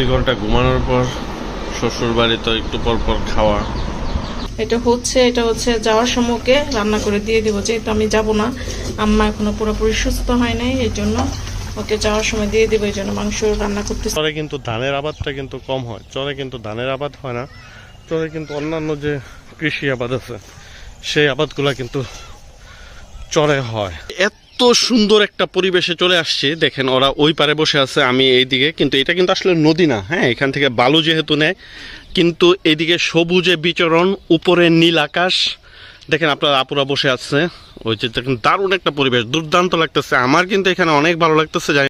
দুই ঘণ্টা ঘুমানোর পর শ্বশুর বাড়ি তো একটু পর পর খাওয়া। এটা হচ্ছে এটা হচ্ছে যাওয়ার সময় ওকে রান্না করে দিয়ে দিব যেহেতু আমি যাব না। আম্মা এখনও পুরোপুরি সুস্থ হয় নাই এই জন্য ওকে যাওয়ার সময় দিয়ে দিব এই জন্য মাংস রান্না করতেছি। চরে কিন্তু ধানের আবাদটা কিন্তু কম হয় চরে কিন্তু ধানের আবাদ হয় না। চরে কিন্তু অন্যান্য যে কৃষি আবাদ আছে সেই আবাদগুলা কিন্তু চরে হয়। এত সুন্দর একটা পরিবেশে চলে আসছে। দেখেন, ওরা ওই পারে বসে আছে, আমি এইদিকে। কিন্তু এটা কিন্তু আসলে নদী না হ্যাঁ? এখান থেকে বালু যেহেতু নেয়, কিন্তু এদিকে সবুজে বিচরণ, উপরে নীল আকাশ। দেখেন, আপনার আপুরা বসে আছে। ওই যে দেখেন, দারুণ একটা পরিবেশ, দুর্দান্ত লাগতেছে। আমার কিন্তু এখানে অনেক ভালো লাগতেছে, জানি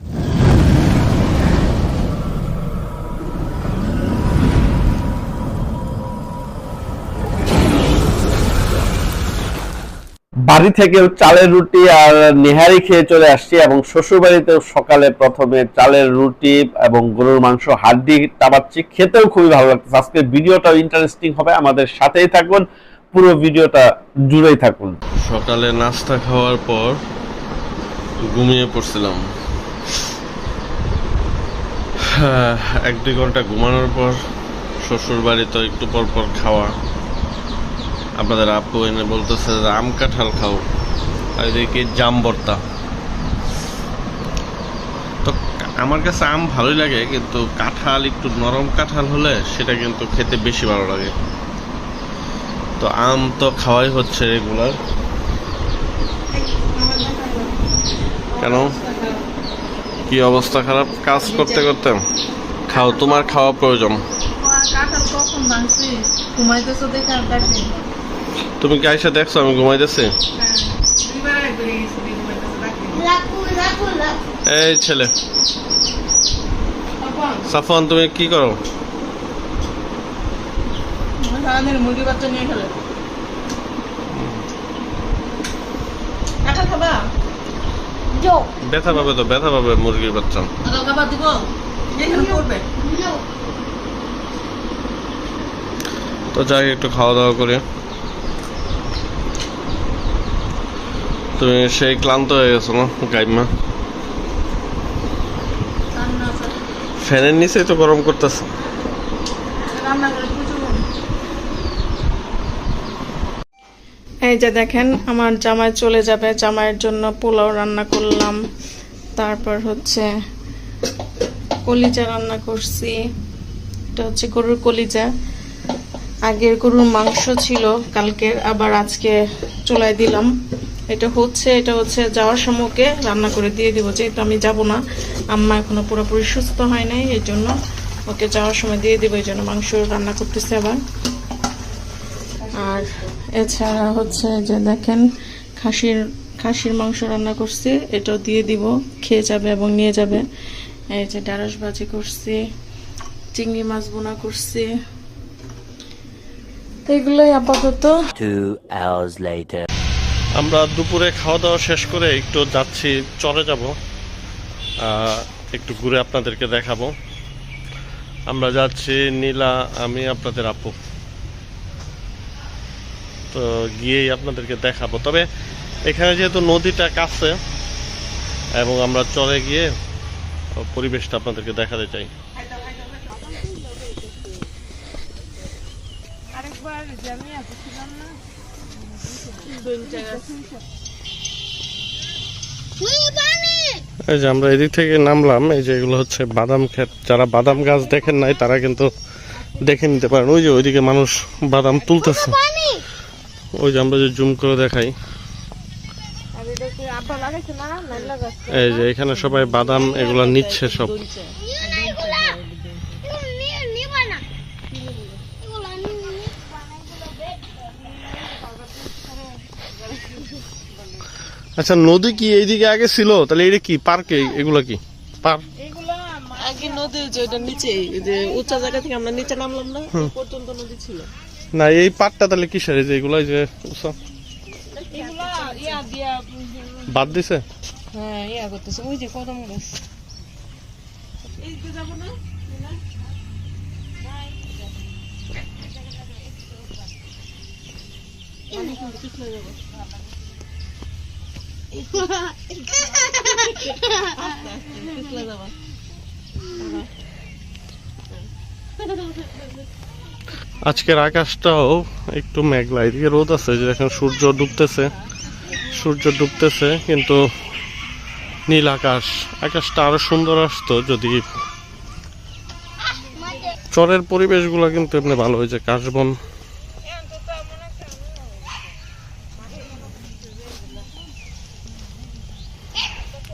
বাড়ি থেকেও চালের রুটি আর নেহারি খেয়ে চলে আসছি এবং শ্বশুর বাড়িতেও সকালে প্রথমে চালের রুটি এবং গরুর মাংস হাড্ডি টাবাচ্ছি খেতেও খুবই ভালো লাগছে আজকে ভিডিওটাও ইন্টারেস্টিং হবে আমাদের সাথেই থাকুন পুরো ভিডিওটা জুড়েই থাকুন। সকালে নাস্তা খাওয়ার পর ঘুমিয়ে পড়ছিলাম। হ্যাঁ, এক দুই ঘণ্টা ঘুমানোর পর শ্বশুর বাড়ি তো একটু পর পর খাওয়া। আপনাদের আপু এনে বলতেছে আম কাঁঠাল খাও। আর এদিকে জাম ভর্তা। তো আমার কাছে আম ভালোই লাগে, কিন্তু কাঁঠাল, একটু নরম কাঁঠাল হলে সেটা কিন্তু খেতে বেশি ভালো লাগে। তো আম তো খাওয়াই হচ্ছে রেগুলার। কেন? কি অবস্থা খারাপ? কাজ করতে করতে? খাও, তোমার খাওয়া প্রয়োজন। কাঁঠাল কখন ঘুমাইতেছো দেখে আর তুমি কি আইসা দেখছ? আমি ঘুমাইতেছি। এই ছেলে। সাফওয়ান, তুমি কি করো? মুরগি ব্যথা পাবে তো, ব্যথা পাবে মুরগির বাচ্চা। তো যাই, একটু খাওয়া দাওয়া করে। তুমি সেই ক্লান্ত হয়ে গেছো না? গাইমা ফ্যানের নিচেই তো গরম করতেছে। এই যে দেখেন, আমার জামাই চলে যাবে। জামাইয়ের জন্য পোলাও রান্না করলাম। তারপর হচ্ছে কলিজা রান্না করছি। এটা হচ্ছে গরুর কলিজা। আগের গরুর মাংস ছিল, কালকের আবার আজকে চুলায় দিলাম। এটা হচ্ছে এটা হচ্ছে যাওয়ার সময় ওকে রান্না করে দিয়ে দিব, যেহেতু আমি যাব না। আম্মা এখনও পুরোপুরি সুস্থ হয় নাই, এই জন্য ওকে যাওয়ার সময় দিয়ে দিব, এই জন্য মাংস রান্না করতেছে আবার। আর এছাড়া হচ্ছে যে দেখেন, খাসির খাসির মাংস রান্না করছি, এটাও দিয়ে দিব, খেয়ে যাবে এবং নিয়ে যাবে। এই যে ঢেঁড়স ভাজি করছি, চিংড়ি মাছ বোনা করছি। এগুলোই আপাতত। Two hours later. আমরা দুপুরে খাওয়া দাওয়া শেষ করে একটু যাচ্ছি চলে যাব। একটু ঘুরে আপনাদেরকে দেখাবো। আমরা যাচ্ছি নীলা আমি আপনাদের আপু। তো গিয়েই আপনাদেরকে দেখাবো। তবে এখানে যেহেতু নদীটা কাছে এবং আমরা চলে গিয়ে পরিবেশটা আপনাদেরকে দেখাতে চাই। এই যে আমরা এদিক থেকে নামলাম, এই যে এগুলো হচ্ছে বাদাম ক্ষেত। যারা বাদাম গাছ দেখেন নাই, তারা কিন্তু দেখে নিতে পারেন। ওই যে ওইদিকে মানুষ বাদাম তুলতেছে। ওই যে আমরা যে জুম করে দেখাই। এই যে এখানে সবাই বাদাম এগুলা নিচ্ছে সব। আচ্ছা নদী কি এইদিকে আগে ছিল? তাহলে এটা কি? পার্কে এগুলা কি? পার্ক? আগে নদী নিচে যে জায়গা থেকে আমরা নিচে নামলাম না এই পর্যন্ত নদী ছিল। না এই পাটটা তাহলে কিসের? এই যে এগুলা বাদ দিছে? হ্যাঁ ইয়া করতেছে ওই যে কদম গাছ। এই যে যাব না আজকের আকাশটাও একটু মেঘলা। এদিকে রোদ আছে, যে এখন সূর্য ডুবতেছে। সূর্য ডুবতেছে, কিন্তু নীল আকাশ। আকাশটা আরও সুন্দর আসতো যদি চরের পরিবেশগুলো কিন্তু এমনি ভালো হয়েছে, কাশবন।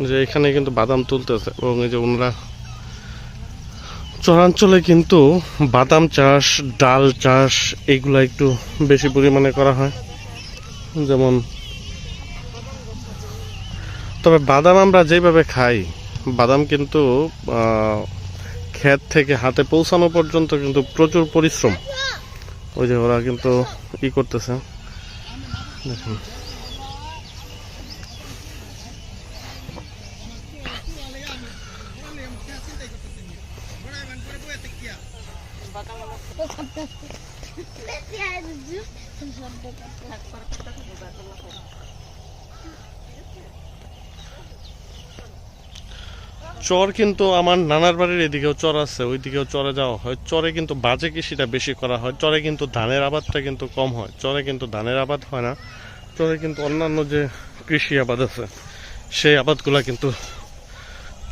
যে এখানে কিন্তু বাদাম তুলতেছে এবং এই যে ওনারা চরাঞ্চলে কিন্তু বাদাম চাষ, ডাল চাষ এইগুলা একটু বেশি পরিমাণে করা হয়। যেমন, তবে বাদাম আমরা যেভাবে খাই, বাদাম কিন্তু ক্ষেত থেকে হাতে পৌঁছানো পর্যন্ত কিন্তু প্রচুর পরিশ্রম। ওই যে ওরা কিন্তু ই করতেছে। দেখুন। চর কিন্তু আমার নানার বাড়ির এদিকেও চর আছে, ওইদিকেও চরে যাওয়া হয়। চরে কিন্তু বাজে কৃষিটা বেশি করা হয়। চরে কিন্তু ধানের আবাদটা কিন্তু কম হয়। চরে কিন্তু ধানের আবাদ হয় না। চরে কিন্তু অন্যান্য যে কৃষি আবাদ আছে, সেই আবাদগুলা কিন্তু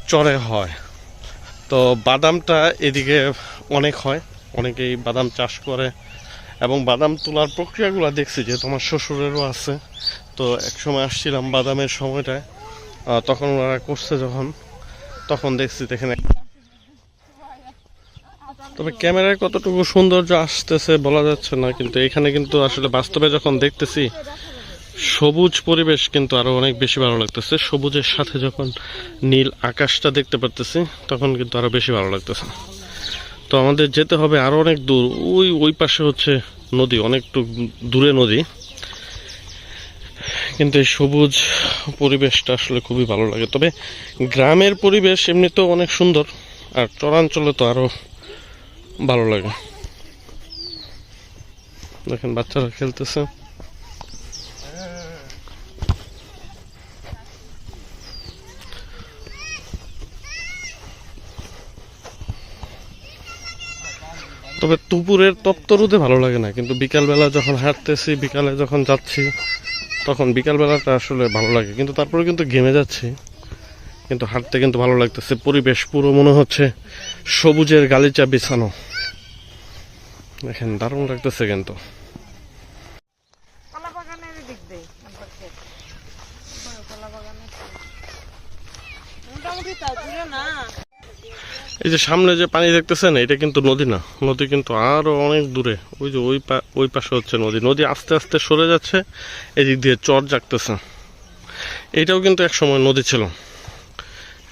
চরে হয়। তো বাদামটা এদিকে অনেক হয়। অনেকেই বাদাম চাষ করে এবং বাদাম তোলার প্রক্রিয়াগুলো দেখছি যে তোমার শ্বশুরেরও আছে। তো এক সময় আসছিলাম বাদামের সময়টায় তখন ওনারা করছে যখন, তখন দেখছি এখানে তবে ক্যামেরায় কতটুকু সৌন্দর্য আসতেছে বলা যাচ্ছে না, কিন্তু এখানে কিন্তু আসলে বাস্তবে যখন দেখতেছি, সবুজ পরিবেশ কিন্তু আরও অনেক বেশি ভালো লাগতেছে। সবুজের সাথে যখন নীল আকাশটা দেখতে পারতেছি, তখন কিন্তু আরও বেশি ভালো লাগতেছে। তো আমাদের যেতে হবে আরও অনেক দূর। ওই ওই পাশে হচ্ছে নদী, অনেকটু দূরে নদী। কিন্তু এই সবুজ পরিবেশটা আসলে খুবই ভালো লাগে। তবে গ্রামের পরিবেশ এমনিতেও অনেক সুন্দর, আর চরাঞ্চলে তো আরও ভালো লাগে। দেখেন, বাচ্চারা খেলতেছে। তবে দুপুরের তপ্ত রোদে ভালো লাগে না কিন্তু বিকালবেলা যখন হাঁটতেছি বিকালে যখন যাচ্ছি তখন বিকালবেলাটা আসলে ভালো লাগে। কিন্তু তারপরে কিন্তু ঘেমে যাচ্ছি কিন্তু হাঁটতে কিন্তু ভালো লাগতেছে। পরিবেশ পুরো মনে হচ্ছে সবুজের গালিচা বিছানো। দেখেন দারুণ লাগতেছে কিন্তু। বাগানের মোটামুটি তা না। এই যে সামনে যে পানি দেখতেছেন, এটা কিন্তু নদী না। নদী কিন্তু আরও অনেক দূরে। ওই যে ওই ওই পাশে হচ্ছে নদী। নদী আস্তে আস্তে সরে যাচ্ছে, এদিক দিয়ে চর জাগতেছে। এটাও কিন্তু এক সময় নদী ছিল।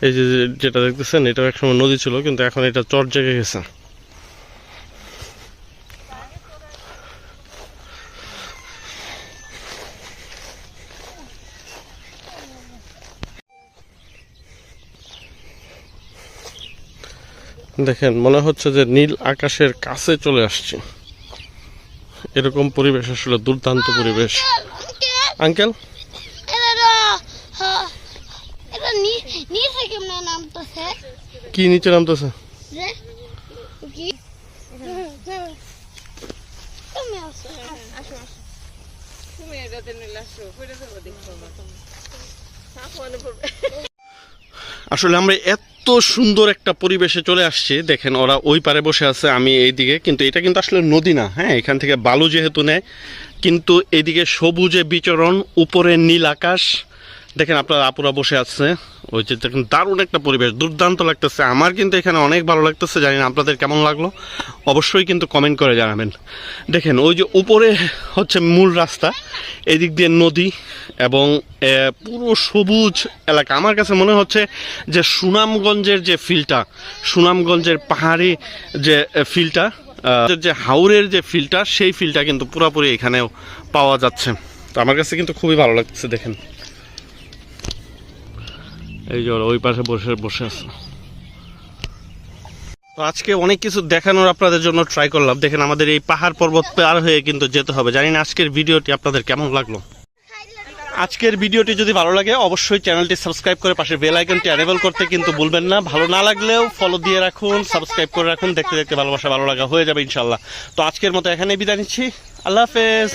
এই যে- যেটা দেখতেছেন, এটাও এক সময় নদী ছিল, কিন্তু এখন এটা চর জেগে গেছে। দেখেন মনে হচ্ছে যে নীল আকাশের কাছে চলে আসছে। এরকম পরিবেশ আসলে দুর্দান্ত পরিবেশ। আঙ্কেল? কি নিচে নামতেছে? আসলে আমরা এত সুন্দর একটা পরিবেশে চলে আসছে। দেখেন, ওরা ওই পারে বসে আছে, আমি এইদিকে। কিন্তু এটা কিন্তু আসলে নদী না হ্যাঁ? এখান থেকে বালু যেহেতু নেয়, কিন্তু এদিকে সবুজে বিচরণ, উপরে নীল আকাশ। দেখেন আপনার আপুরা বসে আছে। ওই যে দেখেন দারুণ একটা পরিবেশ, দুর্দান্ত লাগতেছে। আমার কিন্তু এখানে অনেক ভালো লাগতেছে, জানি না আপনাদের কেমন লাগল। অবশ্যই কিন্তু কমেন্ট করে জানাবেন। দেখেন, ওই যে উপরে হচ্ছে মূল রাস্তা, এদিক দিয়ে নদী এবং পুরো সবুজ এলাকা। আমার কাছে মনে হচ্ছে যে সুনামগঞ্জের যে ফিলটা সুনামগঞ্জের পাহাড়ি যে ফিলটা যে হাওরের যে ফিলটা সেই ফিলটা কিন্তু পুরোপুরি এখানেও পাওয়া যাচ্ছে। তো আমার কাছে কিন্তু খুবই ভালো লাগছে দেখেন। এই যে ওই পাশে বসে বসে আছে। তো আজকে অনেক কিছু দেখানোর আপনাদের জন্য ট্রাই করলাম। দেখেন আমাদের এই পাহাড় পর্বত পার হয়ে কিন্তু যেতে হবে। জানি না আজকের ভিডিওটি আপনাদের কেমন লাগল। আজকের ভিডিওটি যদি ভালো লাগে অবশ্যই চ্যানেলটি সাবস্ক্রাইব করে পাশে বেল আইকনটি এনেবল করতে কিন্তু ভুলবেন না। ভালো না লাগলেও ফলো দিয়ে রাখুন সাবস্ক্রাইব করে রাখুন। দেখতে দেখতে ভালোবাসা ভালো লাগা হয়ে যাবে ইনশাল্লাহ তো আজকের মতো এখানেই বিদায় নিচ্ছি। আল্লাহ হাফেজ।